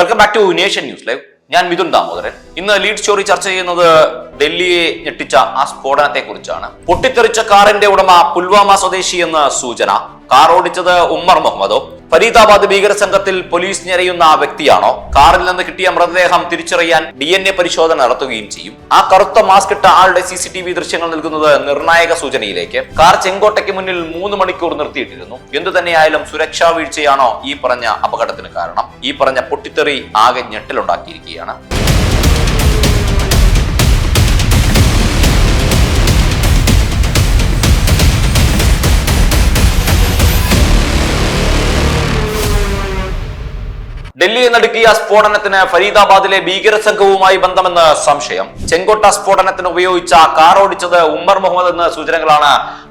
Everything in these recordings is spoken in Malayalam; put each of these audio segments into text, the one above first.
Welcome back to nation news live ഞാൻ മിഥുൻ ദാമോദരൻ. ഇന്ന് ലീഡ് സ്റ്റോറി ചർച്ച ചെയ്യുന്നത് ഡൽഹിയെ ഞെട്ടിച്ച ആ സ്ഫോടനത്തെ കുറിച്ചാണ് പൊട്ടിത്തെറിച്ച കാറിന്റെ ഉടമ പുൽവാമ സ്വദേശി എന്ന സൂചന. കാർ ഓടിച്ചത് ഉമ്മർ മുഹമ്മദോ ഫരീദാബാദ് ഭീകര സംഘത്തിൽ പോലീസ് ഞെരയുന്ന ആ വ്യക്തിയാണോ? കാറിൽ നിന്ന് കിട്ടിയ മൃതദേഹം തിരിച്ചറിയാൻ ഡി എൻ എ പരിശോധന നടത്തുകയും ചെയ്യും. ആ കറുത്ത മാസ്ക് ഇട്ട ആളുടെ സി സി ടി വി ദൃശ്യങ്ങൾ നൽകുന്നത് നിർണായക സൂചനയിലേക്ക്. കാർ ചെങ്കോട്ടയ്ക്ക് മുന്നിൽ മൂന്ന് മണിക്കൂർ നിർത്തിയിട്ടിരുന്നു. എന്തു തന്നെയായാലും സുരക്ഷാ വീഴ്ചയാണോ ഈ പറഞ്ഞ അപകടത്തിന് കാരണം? ഈ പറഞ്ഞ പൊട്ടിത്തെറി ആകെ ഞെട്ടലുണ്ടാക്കിയിരിക്കുകയാണ്. ഡൽഹിയെ നടുക്കിയ സ്ഫോടനത്തിന് ഫരീദാബാദിലെ ഭീകര സംഘവുമായി ബന്ധമെന്ന് സംശയം. ചെങ്കോട്ട സ്ഫോടനത്തിന് ഉപയോഗിച്ച കാർ ഓടിച്ചത് ഉമ്മർ മുഹമ്മദ് എന്ന സൂചനകളാണ്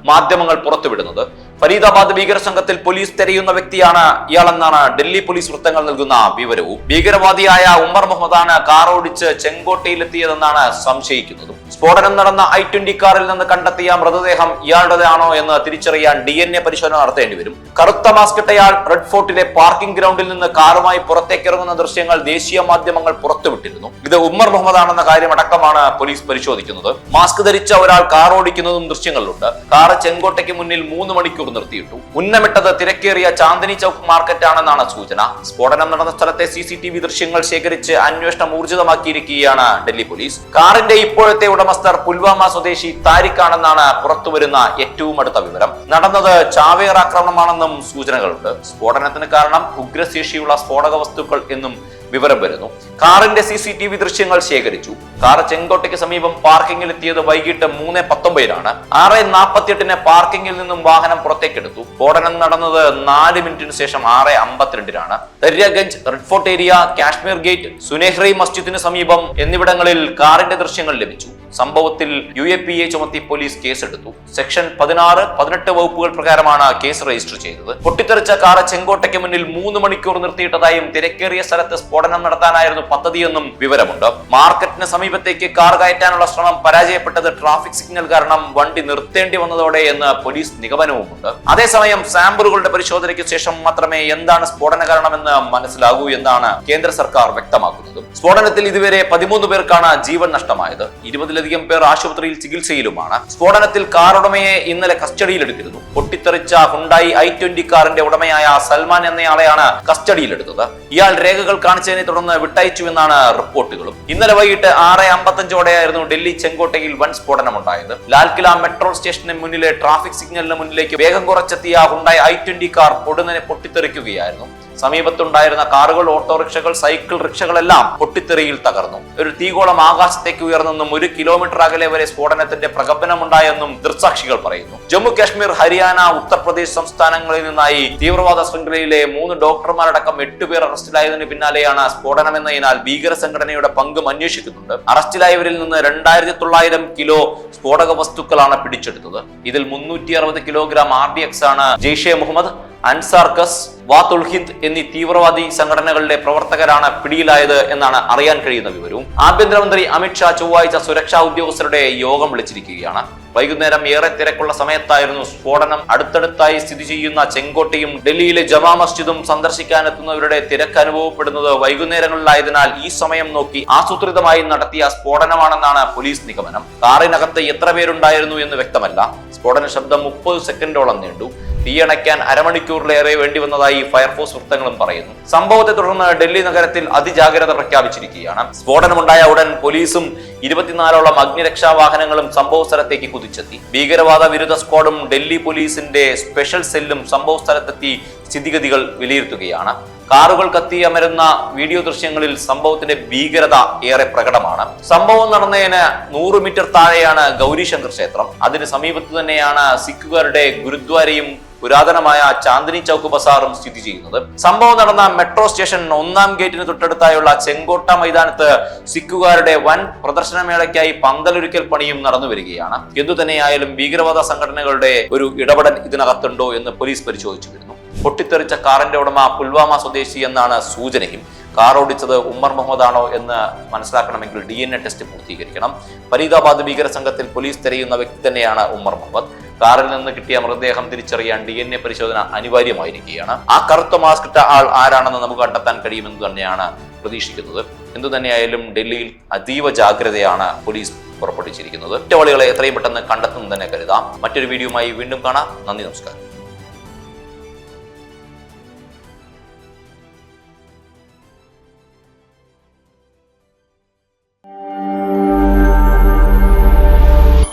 മാധ്യമങ്ങൾ പുറത്തുവിടുന്നത്. ഫരീദാബാദ് ഭീകര സംഘത്തിൽ പോലീസ് തെരയുന്ന വ്യക്തിയാണ് ഇയാളെന്നാണ് ഡൽഹി പോലീസ് വൃത്തങ്ങൾ നൽകുന്ന വിവരവും. ഭീകരവാദിയായ ഉമ്മർ മുഹമ്മദാണ് കാർ ഓടിച്ച് ചെങ്കോട്ടയിലെത്തിയതെന്നാണ് സംശയിക്കുന്നത്. സ്ഫോടനം നടന്ന ഐ ട്വന്റി കാറിൽ നിന്ന് കണ്ടെത്തിയ മൃതദേഹം ഇയാളുടേതാണോ എന്ന് തിരിച്ചറിയാൻ ഡി എൻ എ പരിശോധന നടത്തേണ്ടി വരും. കറുത്ത മാസ്കിട്ടയാൾ റെഡ് ഫോർട്ടിലെ പാർക്കിംഗ് ഗ്രൗണ്ടിൽ നിന്ന് കാറുമായി പുറത്തേക്കിറങ്ങുന്ന ദൃശ്യങ്ങൾ ദേശീയ മാധ്യമങ്ങൾ പുറത്തുവിട്ടിരുന്നു. ഇത് ഉമ്മർ മുഹമ്മദ് ആണെന്ന കാര്യമടക്കമാണ് പോലീസ് പരിശോധിക്കുന്നത്. മാസ്ക് ധരിച്ച ഒരാൾ കാർ ഓടിക്കുന്നതും ദൃശ്യങ്ങളിലുണ്ട്. കാർ ചെങ്കോട്ടയ്ക്ക് മുന്നിൽ മൂന്ന് മണിക്കൂർ നിർത്തിയിട്ടു. ഉന്നമിട്ടത് തിരക്കേറിയ ചാന്ദിനി ചൌക്ക് മാർക്കറ്റ് ആണെന്നാണ് സൂചന. സ്ഫോടനം നടന്ന സ്ഥലത്തെ സി സി ടി വി ദൃശ്യങ്ങൾ ശേഖരിച്ച് അന്വേഷണം ഊർജിതമാക്കിയിരിക്കുകയാണ് ഡൽഹി പോലീസ്. കാറിന്റെ ഇപ്പോഴത്തെ ഉടമസ്ഥർ പുൽവാമ സ്വദേശി താരിഖ് ആണെന്നാണ് പുറത്തുവരുന്ന ഏറ്റവും അടുത്ത വിവരം. നടന്നത് ചാവേർ ആക്രമണമാണെന്നും സൂചനകളുണ്ട്. സ്ഫോടനത്തിന് കാരണം ഉഗ്രശേഷിയുള്ള സ്ഫോടക വസ്തുക്കൾ എന്നും വിവരം വരുന്നു. കാറിന്റെ സി സി ടി വി ദൃശ്യങ്ങൾ ശേഖരിച്ചു. കാർ ചെങ്കോട്ടയ്ക്ക് സമീപം പാർക്കിംഗിൽ എത്തിയത് വൈകിട്ട് മൂന്ന് പത്തൊമ്പതിനാണ്. ആറ് നാൽപ്പത്തിയെട്ടിന് പാർക്കിംഗിൽ നിന്നും വാഹനം പുറത്തേക്കെടുത്തു. സ്ഫോടനം നടന്നത് നാല് മിനിറ്റിന് ശേഷം ആറ് അമ്പത്തിരണ്ടിനാണ്. Daryaganj red fort area Kashmir gate Sunehri മസ്ജിദിന് സമീപം എന്നിവിടങ്ങളിൽ കാറിന്റെ ദൃശ്യങ്ങൾ ലഭിച്ചു. സംഭവത്തിൽ യു എ പി എ ചുമത്തി പോലീസ് കേസെടുത്തു. സെക്ഷൻ പതിനാറ് പതിനെട്ട് വകുപ്പുകൾ പ്രകാരമാണ് കേസ് രജിസ്റ്റർ ചെയ്തത്. പൊട്ടിത്തെറിച്ച കാർ ചെങ്കോട്ടയ്ക്ക് മുന്നിൽ മൂന്ന് മണിക്കൂർ നിർത്തിയിട്ടതായും തിരക്കേറിയ സ്ഥലത്ത് നടത്താനായിരുന്നു പദ്ധതിയെന്നും വിവരമുണ്ട്. മാർക്കറ്റിന് സമീപത്തേക്ക് കാർ കയറ്റാനുള്ള ശ്രമം പരാജയപ്പെട്ടത് ട്രാഫിക് സിഗ്നൽ കാരണം വണ്ടി നിർത്തേണ്ടി വന്നതോടെ എന്ന് പോലീസ് നിഗമനവുമുണ്ട്. അതേസമയം സാമ്പിളുകളുടെ പരിശോധനയ്ക്ക് ശേഷം മാത്രമേ എന്താണ് സ്ഫോടന കാരണമെന്ന് മനസ്സിലാകൂ എന്നാണ് കേന്ദ്ര സർക്കാർ വ്യക്തമാക്കുന്നത്. സ്ഫോടനത്തിൽ ഇതുവരെ പതിമൂന്ന് പേർക്കാണ് ജീവൻ നഷ്ടമായത്. ഇരുപതിലധികം പേർ ആശുപത്രിയിൽ ചികിത്സയിലുമാണ്. സ്ഫോടനത്തിൽ കാർ ഉടമയെ ഇന്നലെ കസ്റ്റഡിയിലെടുത്തിരുന്നു. പൊട്ടിത്തെറിച്ച ഹുണ്ടായി ഐ ട്വന്റി കാറിന്റെ ഉടമയായ സൽമാൻ എന്നയാളെയാണ് കസ്റ്റഡിയിലെടുത്തത്. ഇയാൾ രേഖകൾ കാണിച്ചതിനെ തുടർന്ന് വിട്ടയച്ചുവെന്നാണ് റിപ്പോർട്ടുകളും. ഇന്നലെ വൈകിട്ട് ആറ് അമ്പത്തഞ്ചോടെയായിരുന്നു ഡൽഹി ചെങ്കോട്ടയിൽ വൻ സ്ഫോടനം ഉണ്ടായത് ലാൽകില മെട്രോ സ്റ്റേഷന് മുന്നിലെ ട്രാഫിക് സിഗ്നലിന് മുന്നിലേക്ക് വേഗം കുറച്ചെത്തിയ ഹുണ്ടായി ഐ ട്വന്റി കാർ പൊടുന്നതിനെ പൊട്ടിത്തെറിക്കുകയായിരുന്നു. സമീപത്തുണ്ടായിരുന്ന കാറുകൾ ഓട്ടോറിക്ഷകൾ സൈക്കിൾ റിക്ഷകളെല്ലാം പൊട്ടിത്തെറിയിൽ തകർന്നു. ഒരു തീകോളം ആകാശത്തേക്ക് ഉയർന്നെന്നും ഒരു കിലോമീറ്റർ അകലെ വരെ സ്ഫോടനത്തിന്റെ പ്രകമ്പനമുണ്ടായെന്നും ദൃക്സാക്ഷികൾ പറയുന്നു. ജമ്മു കാശ്മീർ ഹരിയാന ഉത്തർപ്രദേശ് സംസ്ഥാനങ്ങളിൽ നിന്നായി തീവ്രവാദ ശൃംഖലയിലെ മൂന്ന് ഡോക്ടർമാരടക്കം എട്ടുപേർ അറസ്റ്റിലായതിനു പിന്നാലെയാണ് സ്ഫോടനമെന്നതിനാൽ ഭീകര സംഘടനയുടെ പങ്കും അന്വേഷിക്കുന്നുണ്ട്. അറസ്റ്റിലായവരിൽ നിന്ന് രണ്ടായിരത്തി തൊള്ളായിരം കിലോ സ്ഫോടക വസ്തുക്കളാണ് പിടിച്ചെടുത്തത്. ഇതിൽ മുന്നൂറ്റി അറുപത് കിലോഗ്രാം ആർ ഡി എക്സ് ആണ് ജെയ്ഷെ മുഹമ്മദ് അൻസാർക്കസ് വാത്തുൽ ഹിന്ദ് എന്നീ തീവ്രവാദി സംഘടനകളുടെ പ്രവർത്തകരാണ് പിടിയിലായത് എന്നാണ് അറിയാൻ കഴിയുന്ന വിവരവും. ആഭ്യന്തരമന്ത്രി അമിത്ഷാ ചൊവ്വാഴ്ച സുരക്ഷാ ഉദ്യോഗസ്ഥരുടെ യോഗം വിളിച്ചിരിക്കുകയാണ്. വൈകുന്നേരം ഏറെ തിരക്കുള്ള സമയത്തായിരുന്നു സ്ഫോടനം. അടുത്തടുത്തായി സ്ഥിതി ചെയ്യുന്ന ചെങ്കോട്ടയും ഡൽഹിയിലെ ജമാ മസ്ജിദും സന്ദർശിക്കാനെത്തുന്നവരുടെ തിരക്ക് അനുഭവപ്പെടുന്നത് വൈകുന്നേരങ്ങളിലായതിനാൽ ഈ സമയം നോക്കി ആസൂത്രിതമായി നടത്തിയ സ്ഫോടനമാണെന്നാണ് പോലീസ് നിഗമനം. കാറിനകത്ത് എത്ര പേരുണ്ടായിരുന്നു എന്ന് വ്യക്തമല്ല. സ്ഫോടന ശബ്ദം മുപ്പത് സെക്കൻഡോളം നീണ്ടു. തീയണയ്ക്കാൻ അരമണിക്കൂറിലേറെ വേണ്ടി വന്നതായി ഫയർഫോഴ്സ് വൃത്തങ്ങളും പറയുന്നു. സംഭവത്തെ തുടർന്ന് ഡൽഹി നഗരത്തിൽ അതിജാഗ്രത പ്രഖ്യാപിച്ചിരിക്കുകയാണ്. സ്ഫോടനമുണ്ടായ ഉടൻ പോലീസും ഇരുപത്തിനാലോളം അഗ്നിരക്ഷാ വാഹനങ്ങളും സംഭവ സ്ഥലത്തേക്ക് കുതിച്ചെത്തി. ഭീകരവാദ വിരുദ്ധ സ്ക്വാഡും ഡൽഹി പോലീസിന്റെ സ്പെഷ്യൽ സെല്ലും സംഭവ സ്ഥലത്തെത്തി സ്ഥിതിഗതികൾ വിലയിരുത്തുകയാണ്. കാറുകൾ കത്തി അമരുന്ന വീഡിയോ ദൃശ്യങ്ങളിൽ സംഭവത്തിന്റെ ഭീകരത ഏറെ പ്രകടമാണ്. സംഭവം നടന്നതിന് നൂറ് മീറ്റർ താഴെയാണ് ഗൗരീശങ്കർ ക്ഷേത്രം. അതിന് സമീപത്ത് തന്നെയാണ് സിഖുകാരുടെ ഗുരുദ്വാരയും പുരാതനമായ ചാന്ദിനി ചൗക്ക് ബസാറും സ്ഥിതി ചെയ്യുന്നത്. സംഭവം നടന്ന മെട്രോ സ്റ്റേഷൻ ഒന്നാം ഗേറ്റിന് തൊട്ടടുത്തായുള്ള ചെങ്കോട്ട മൈതാനത്ത് സിഖുകാരുടെ വൻ പ്രദർശനമേളയ്ക്കായി പന്തലൊരുക്കൽ പണിയും നടന്നു വരികയാണ്. എന്തു തന്നെയായാലും ഭീകരവാദ സംഘടനകളുടെ ഒരു ഇടപെടൽ ഇതിനകത്തുണ്ടോ എന്ന് പോലീസ് പരിശോധിച്ചു വരുന്നു. പൊട്ടിത്തെറിച്ച കാറിന്റെ ഉടമ പുൽവാമ സ്വദേശി എന്നാണ് സൂചനയും. കാർ ഓടിച്ചത് ഉമ്മർ മുഹമ്മദ് ആണോ എന്ന് മനസ്സിലാക്കണമെങ്കിൽ ഡി എൻ എ ടെസ്റ്റ് പൂർത്തീകരിക്കണം. ഫരീദാബാദ് ഭീകര സംഘത്തിൽ പോലീസ് തിരയുന്ന വ്യക്തി തന്നെയാണ് ഉമ്മർ മുഹമ്മദ്. കാറിൽ നിന്ന് കിട്ടിയ മൃതദേഹം തിരിച്ചറിയാൻ ഡി എൻ എ പരിശോധന അനിവാര്യമായിരിക്കുകയാണ്. ആ കറുത്ത മാസ്ക് ഇട്ട ആൾ ആരാണെന്ന് നമുക്ക് കണ്ടെത്താൻ കഴിയുമെന്ന് തന്നെയാണ് പ്രതീക്ഷിക്കുന്നത്. എന്തു തന്നെയായാലും ഡൽഹിയിൽ അതീവ ജാഗ്രതയാണ് പോലീസ് പുറപ്പെടുവിച്ചിരിക്കുന്നത്. കുറ്റവാളികളെ എത്രയും പെട്ടെന്ന് കണ്ടെത്തുന്നു തന്നെ കരുതാം. മറ്റൊരു വീഡിയോയുമായി വീണ്ടും കാണാം. നന്ദി നമസ്കാരം.